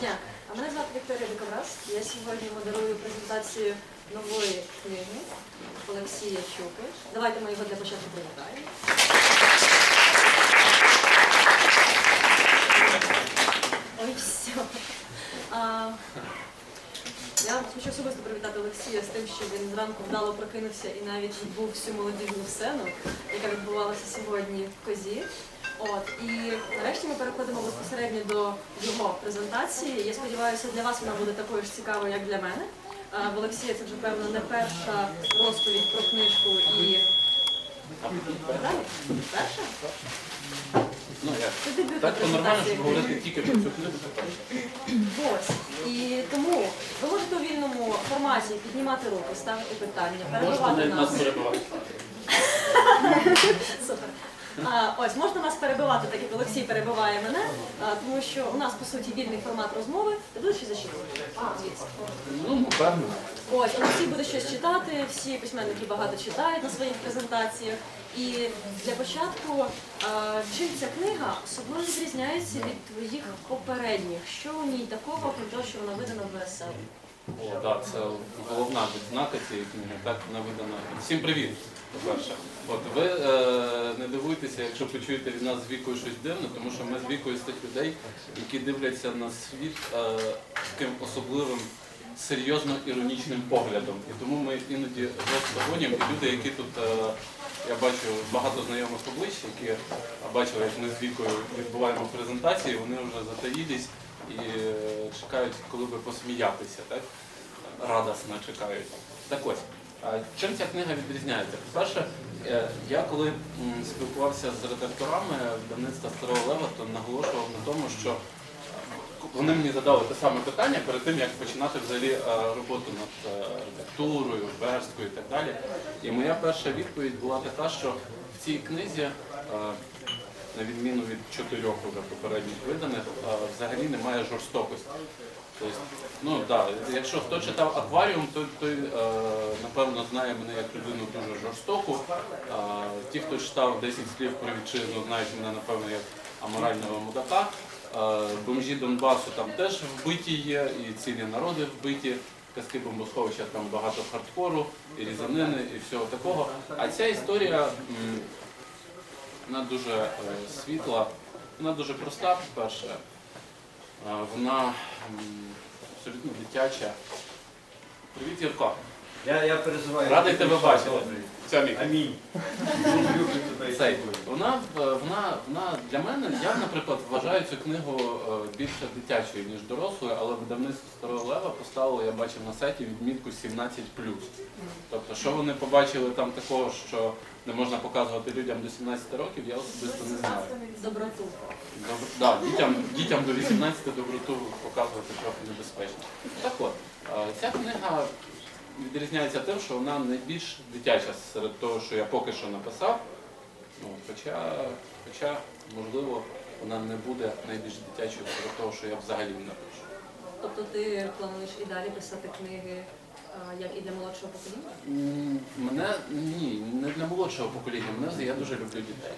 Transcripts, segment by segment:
дня. А мене звати Вікторія Диковраз. Я сьогодні модерую презентацію нової книги Олексія Чуки. Давайте ми його для початку привітаємо. Ой, все. А, я хочу особисто привітати Олексія з тим, що він зранку вдало прокинувся і навіть відбув всю молодіжну сцену, яка відбувалася сьогодні в козі. От і нарешті ми переходимо безпосередньо до його презентації. Я сподіваюся, для вас вона буде такою ж цікавою, як для мене. А, В Олексія це вже певно не перша розповідь про книжку і. Перша? Ну? Так, то нормально, щоб говорити тільки про цю книгу. Ось. І тому ви можете у вільному форматі піднімати руки, ставити питання, навіть нас нас. перебивати. Супер. А, ось можна нас перебивати, так як Олексій перебиває мене, а, тому що у нас по суті вільний формат розмови. Ти будеш щось зачитувати? Ну, напевно. Ось Олексій буде щось читати. Всі письменники багато читають на своїх презентаціях. І для початку, а, чим ця книга особливо відрізняється від твоїх попередніх? Що у ній такого, крім того, що вона видана в ВСЛ? О, так, це головна відзнака цієї книги. Так вона видана. Всім привіт, по-перше. От ви е, не дивуйтеся, якщо почуєте від нас з вікою щось дивне, тому що ми з вікою з тих людей, які дивляться на світ е, таким особливим, серйозно іронічним поглядом. І тому ми іноді жорстко. І люди, які тут, е, я бачу багато знайомих облич, які бачили, як ми з вікою відбуваємо презентації, вони вже затаїлись і е, чекають, коли би посміятися, так? Радосно чекають. Так ось, чим ця книга відрізняється? По-перше, е, я коли спілкувався з редакторами видавництва Старого Лева, то наголошував на тому, що е, вони мені задали те саме питання перед тим, як починати взагалі е, роботу над редактурою, версткою і так далі. І моя перша відповідь була така, що в цій книзі, на відміну від чотирьох попередніх виданих, взагалі немає жорстокості. Тобто, ну да, якщо хто читав акваріум, то той е, напевно знає мене як людину дуже жорстоку. Е, ті, хто читав 10 слів про вітчизну, знають мене напевно як аморального мудака. Е, бомжі Донбасу там теж вбиті є, і цілі народи вбиті. Казки бомбосховища там багато хардкору, і різанини, і всього такого. А ця історія вона дуже світла, вона дуже проста, по-перше. Е, Вона абсолютно дитяча. Привіт, Юрко. Я, я переживаю. Радий тебе бачити. Амінь. Люблю тебе. Цей, вона, е, вона, вона для мене, я, наприклад, вважаю цю книгу е, більше дитячою, ніж дорослою, але видавництво Старого Лева поставило, я бачив на сайті, відмітку 17+. Тобто, що вони побачили там такого, що не можна показувати людям до 17 років, я особисто не знаю. Доброту. Добр... Да, дітям, дітям до 18 доброту показувати трохи небезпечно. Так от, е, ця книга відрізняється тим, що вона найбільш дитяча серед того, що я поки що написав. Ну, хоча, хоча, можливо, вона не буде найбільш дитячою серед того, що я взагалі напишу. Тобто ти плануєш і далі писати книги, а, як і для молодшого покоління? М, Мене ні, не для молодшого покоління. Мене я дуже люблю дітей.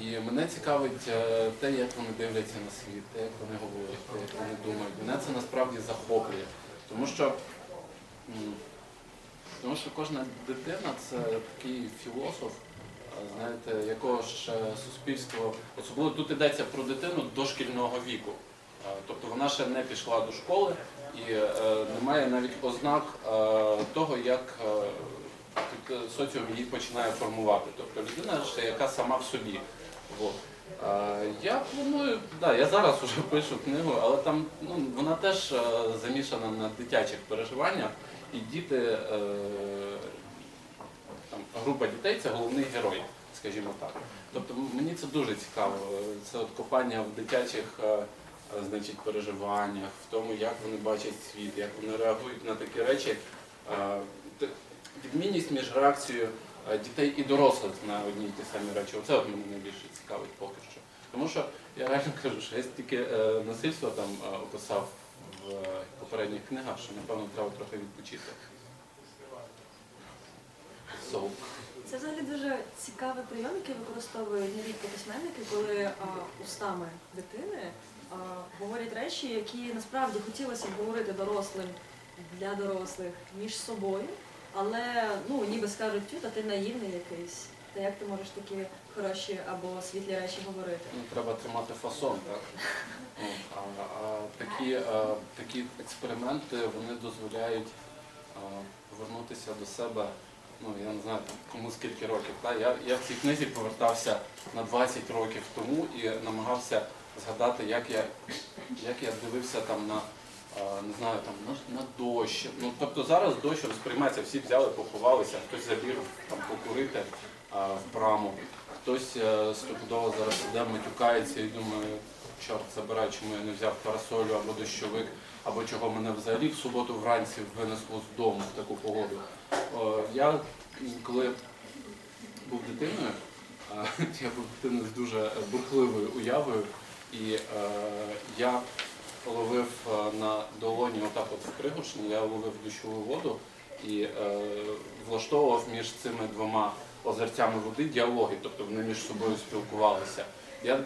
І мене цікавить е, те, як вони дивляться на світ, те, як вони говорять, те, як вони думають. Мене це насправді захоплює. Тому що, м, тому що кожна дитина це такий філософ, е, знаєте, якого ж суспільство, особливо тут йдеться про дитину дошкільного віку. Е, Тобто вона ще не пішла до школи і е, немає навіть ознак того, як соціум її починає формувати. Тобто людина ще яка сама в собі. Я планую, да, я зараз вже пишу книгу, але там ну, вона теж замішана на дитячих переживаннях, і діти, е, там, група дітей це головний герой, скажімо так. Тобто мені це дуже цікаво. Це от копання в дитячих е, значить, переживаннях, в тому, як вони бачать світ, як вони реагують на такі речі. Е, Відмінність між реакцією дітей і дорослих на одні й ті самі речі. Оце от мене найбільше цікавить поки що. Тому що я реально кажу, що я стільки насильства там описав попередніх книгах, що напевно треба трохи відпочити. So. Це взагалі дуже цікавий прийом, який використовують нерідко письменники, коли а, устами дитини а, говорять речі, які насправді хотілося б говорити дорослим для дорослих між собою, але ну ніби скажуть, тю, та ти наївний якийсь. Та як ти можеш такі хороші або світлі речі говорити? Ну, треба тримати фасон, так? Ну, а, а такі, а, такі експерименти вони дозволяють а, повернутися до себе, ну я не знаю, кому скільки років. Та? Я, я в цій книзі повертався на 20 років тому і намагався згадати, як я, як я дивився там на. Не знаю, там на, на дощ. Ну тобто зараз дощ розприймається, всі взяли, поховалися, хтось забіг там покурити в браму, хтось е, стопудово зараз іде, матюкається і думає, чорт забирай, чому я не взяв парасолю або дощовик, або чого мене взагалі в суботу вранці винесло з дому в таку погоду. Я коли був дитиною, я був дитиною з дуже бурхливою уявою, і е, я ловив е, на долоні, отак от пригоршні, я ловив дощову воду і е, влаштовував між цими двома озерцями води діалоги, тобто вони між собою спілкувалися. Я,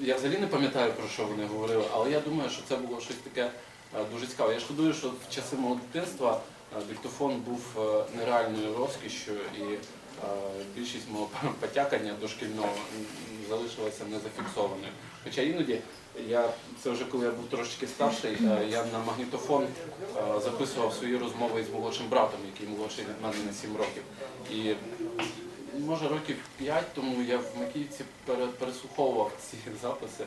я взагалі не пам'ятаю, про що вони говорили, але я думаю, що це було щось таке е, дуже цікаве. Я шкодую, що в часи мого дитинства е, диктофон був е, нереальною розкішшю, і більшість мого потякання дошкільного залишилася незафіксованою. Хоча іноді я це вже коли я був трошечки старший, я на магнітофон записував свої розмови з молодшим братом, який молодший від мене на 7 років. І може років 5 тому я в Макіївці пере- переслуховував ці записи.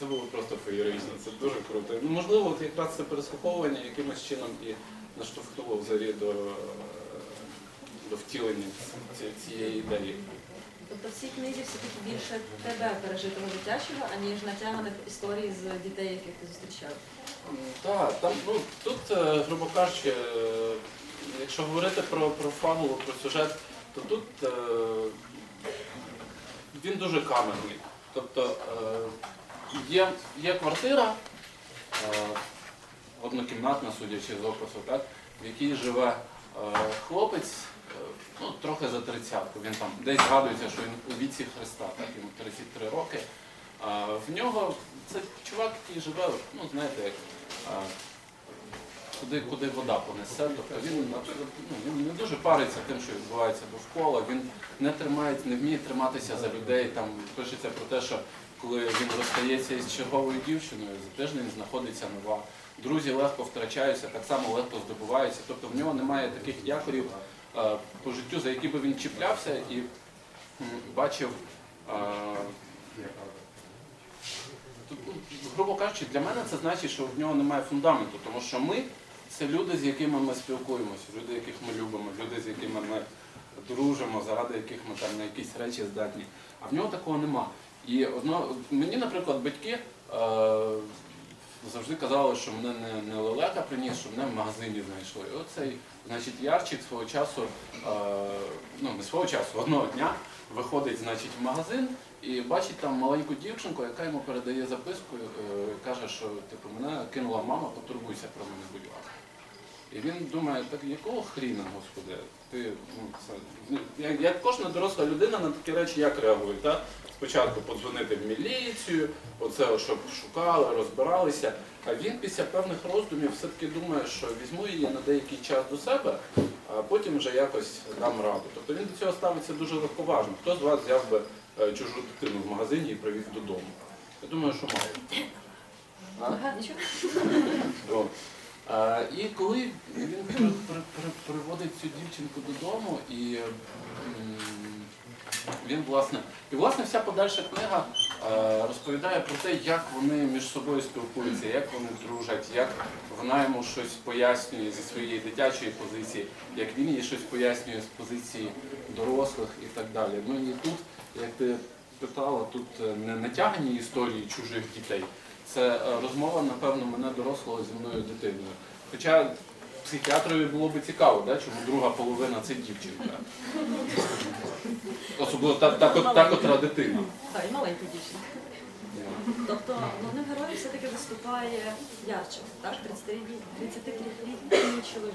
Це було просто феєрично, це дуже круто. Ну, можливо, от якраз це переслуховування якимось чином і наштовхнуло взагалі до, до втілення ці- цієї ідеї. Тобто в цій книзі все-таки більше тебе пережитого дитячого, аніж натягнених історій з дітей, яких ти зустрічав. Так, там ну тут, е, грубо кажучи, е, якщо говорити про, про фабулу, про сюжет, то тут е, він дуже камерний. Тобто е, є, є квартира е, однокімнатна, судячи з опису, так, в якій живе хлопець, ну, трохи за тридцятку. Він там десь згадується, що він у віці Христа, так, йому 33 роки. В нього це чувак, який живе, ну знаєте, як а, куди, вода понесе. Тобто він, ну, він не дуже париться тим, що відбувається довкола. Він не тримається, не вміє триматися за людей. Там пишеться про те, що коли він розстається із черговою дівчиною, за тиждень знаходиться нова. Друзі легко втрачаються, так само легко здобуваються. Тобто в нього немає таких якорів е, по життю, за які би він чіплявся і бачив. е, грубо кажучи, для мене це значить, що в нього немає фундаменту, тому що ми це люди, з якими ми спілкуємося, люди, яких ми любимо, люди, з якими ми дружимо, заради яких ми там на якісь речі здатні. А в нього такого нема. І одно, мені, наприклад, батьки е, завжди казали, що мене не, не лелека приніс, що мене в магазині знайшли. І оцей, значить, Ярчик свого часу, е, ну не свого часу, одного дня виходить, значить, в магазин і бачить там маленьку дівчинку, яка йому передає записку, е, каже, що типу, мене кинула мама, потурбуйся про мене, будь ласка. І він думає, так якого хріна, господи, ти ну це ну, як, як кожна доросла людина на такі речі як реагує? Та? Спочатку подзвонити в міліцію, оце щоб шукали, розбиралися. А він після певних роздумів все-таки думає, що візьму її на деякий час до себе, а потім вже якось дам раду. Тобто він до цього ставиться дуже легковажно. Хто з вас взяв би е, чужу дитину в магазині і привіз додому? Я думаю, що мало. І коли він при, при, при, приводить цю дівчинку додому, і він власне, і власне вся подальша книга розповідає про те, як вони між собою спілкуються, як вони дружать, як вона йому щось пояснює зі своєї дитячої позиції, як він їй щось пояснює з позиції дорослих і так далі. Ну і тут, як ти питала, тут е, не натягнені історії чужих дітей. Це е, розмова, напевно, мене дорослого зі мною дитиною. Хоча психіатрові було би цікаво, да, чому друга половина це дівчинка. Особливо та, та, та, та котра дитина. Так, і маленьку дівчинку. Тобто головним героєм все-таки виступає Ярчик, так? 33-літній чоловік.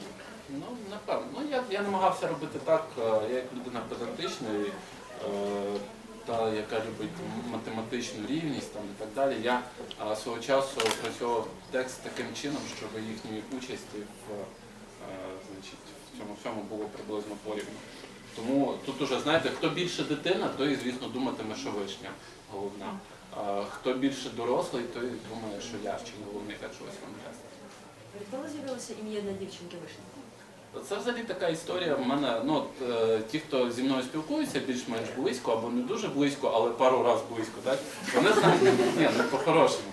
Ну, напевно. Ну, я, я намагався робити так, е, я як людина педантична, і, е, та, яка любить математичну рівність там, і так далі. Я а, свого часу опрацьовував текст таким чином, щоб їхньої участі в, е, значить, в цьому всьому було приблизно порівну. Тому тут уже знаєте, хто більше дитина, той, звісно, думатиме, що вишня головна. А хто більше дорослий, той думає, що я, ящик головний, так що ось вам тест. Відколи з'явилося ім'я на дівчинки вишні? Це взагалі така історія. В мене ну е, ті, хто зі мною спілкуються більш-менш близько або не дуже близько, але пару разів близько, так вони знають, ні, ну по-хорошому.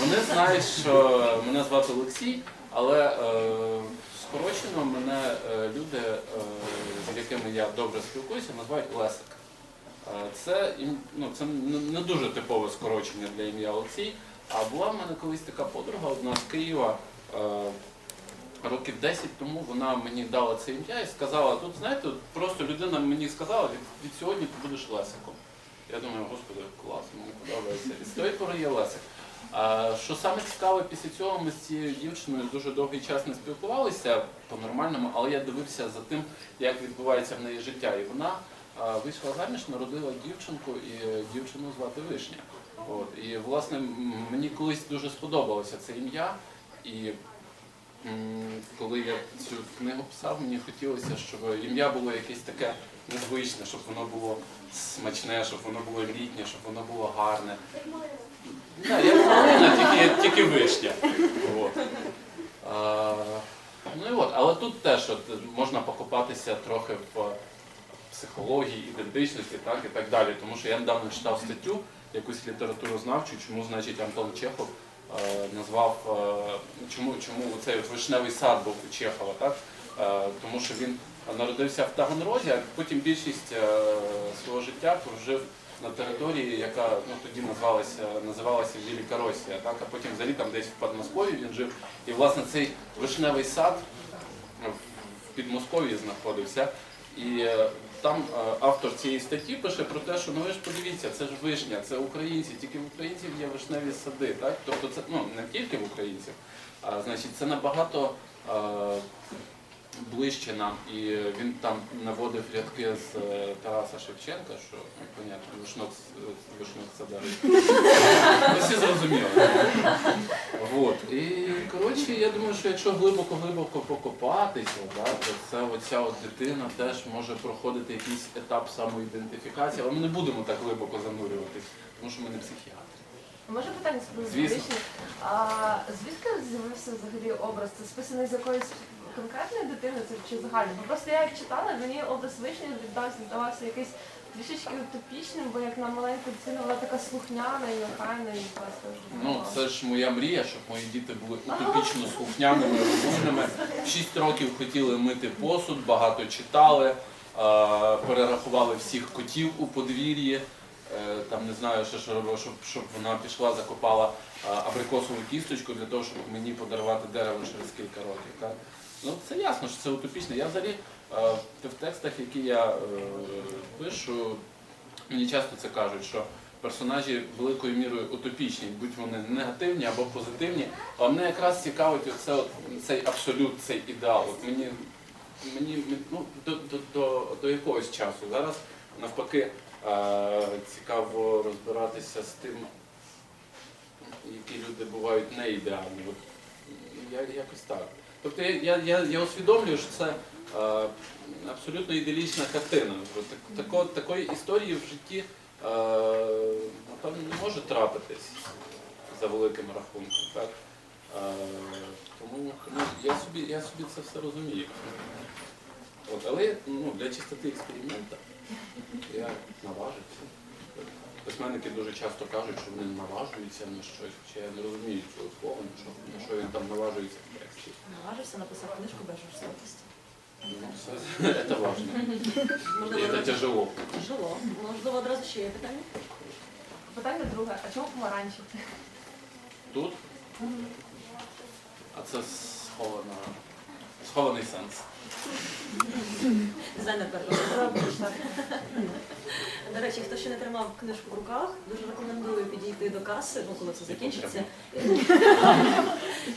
Вони знають, що мене звати Олексій, але е, скорочено мене е, люди, е, з якими я добре спілкуюся, називають Лесик. Це, ну, це не не дуже типове скорочення для ім'я Олексій. А була в мене колись така подруга одна з Києва. Років 10 тому вона мені дала це ім'я і сказала, тут знаєте, просто людина мені сказала, від, від сьогодні ти будеш Лесиком. Я думаю, господи, клас, мені подобається. І з тої пори є Лесик. А, що саме цікаве, після цього ми з цією дівчиною дуже довгий час не спілкувалися по-нормальному, але я дивився за тим, як відбувається в неї життя. І вона а, вийшла заміж, народила дівчинку, і дівчину звати Вишня. От. І власне мені колись дуже сподобалося це ім'я. І коли я цю книгу писав, мені хотілося, щоб ім'я було якесь таке незвичне, щоб воно було смачне, щоб воно було літнє, щоб воно було гарне. Да, як малина, тільки, тільки вишня. От. А, ну і от, але тут теж от, можна покопатися трохи в психології, ідентичності, так і так далі. Тому що я недавно читав статтю, якусь літературознавчу, чому значить Антон Чехов назвав, е, чому, чому цей вишневий сад був у Чехова, так? Е, тому що він народився в Таганрозі, а потім більшість е, свого життя прожив на території, яка ну, тоді називалася, називалася Велика Росія, так? а потім взагалі там десь в Підмосков'ї він жив. І власне цей вишневий сад в Підмосков'ї знаходився. І е, там е, автор цієї статті пише про те, що ну ви ж подивіться, це ж вишня, це українці, тільки в українців є вишневі сади. Так? Тобто це ну, не тільки в українців, а значить це набагато е, ближче нам. І він там наводив рядки з е, Тараса Шевченка, що понятно, вишнок, вишнок садарить. Ну, Всі зрозуміли. Вот. І коротше, я думаю, що якщо глибоко-глибоко покопатися, да, то це оця от дитина теж може проходити якийсь етап самоідентифікації, але ми не будемо так глибоко занурюватись, тому що ми не психіатри. Може питання з Звісно. А звідки з'явився взагалі образ? Це списаний з якоїсь конкретної дитини це чи загальний? Бо просто я як читала, мені вишні віддався, здавався якийсь трішечки утопічним, бо як на маленьку дитину вона така слухняна і охайна і просто Ну, це ж моя мрія, щоб мої діти були утопічно слухняними, розумними. В 6 років хотіли мити посуд, багато читали, перерахували всіх котів у подвір'ї. Е, Там не знаю, що, що робив, щоб, щоб вона пішла, закопала абрикосову кісточку для того, щоб мені подарувати дерево через кілька років. Так? Ну, це ясно, що це утопічно. Я взагалі е, в текстах, які я е, пишу, мені часто це кажуть, що персонажі великою мірою утопічні, будь вони негативні або позитивні. А мене якраз цікавить оце, от, цей абсолют, цей ідеал. От мені, мені ну, до, до, до, до якогось часу. Зараз навпаки е, цікаво розбиратися з тим, які люди бувають не ідеальні. Я, якось так. Тобто я, я, я, усвідомлюю, що це е, абсолютно ідеалічна картина. Так, тако, такої історії в житті е, напевно не може трапитись за великим рахунком. Так? Е, тому тому я, собі, я собі це все розумію. От, але ну, для чистоти експерименту я наважився. Письменники дуже часто кажуть, що вони наважуються на щось, хоча я не розумію цього слова, на що, на що він там наважується в тексті. Наважився, написав книжку без жорстокості. Ну, це, це важно. І Можливо, це тяжело. Тяжело. Можливо, одразу ще є питання? Питання друге, а чому помаранчик? Тут. А це схована, схований сенс. Дизайнер. До речі, хто ще не тримав книжку в руках, дуже рекомендую підійти до каси, ну коли це закінчиться.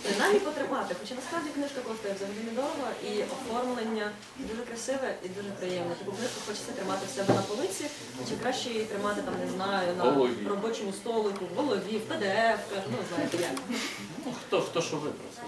Принаймні потримати. Хоча насправді книжка коштує взагалі недорого і оформлення дуже красиве і дуже приємне. Таку книжку хочеться тримати в себе на полиці, чекати. краще її тримати там, не знаю, на робочому столику, в голові, в PDF, ну знаєте як. Ну, хто, хто що випросив.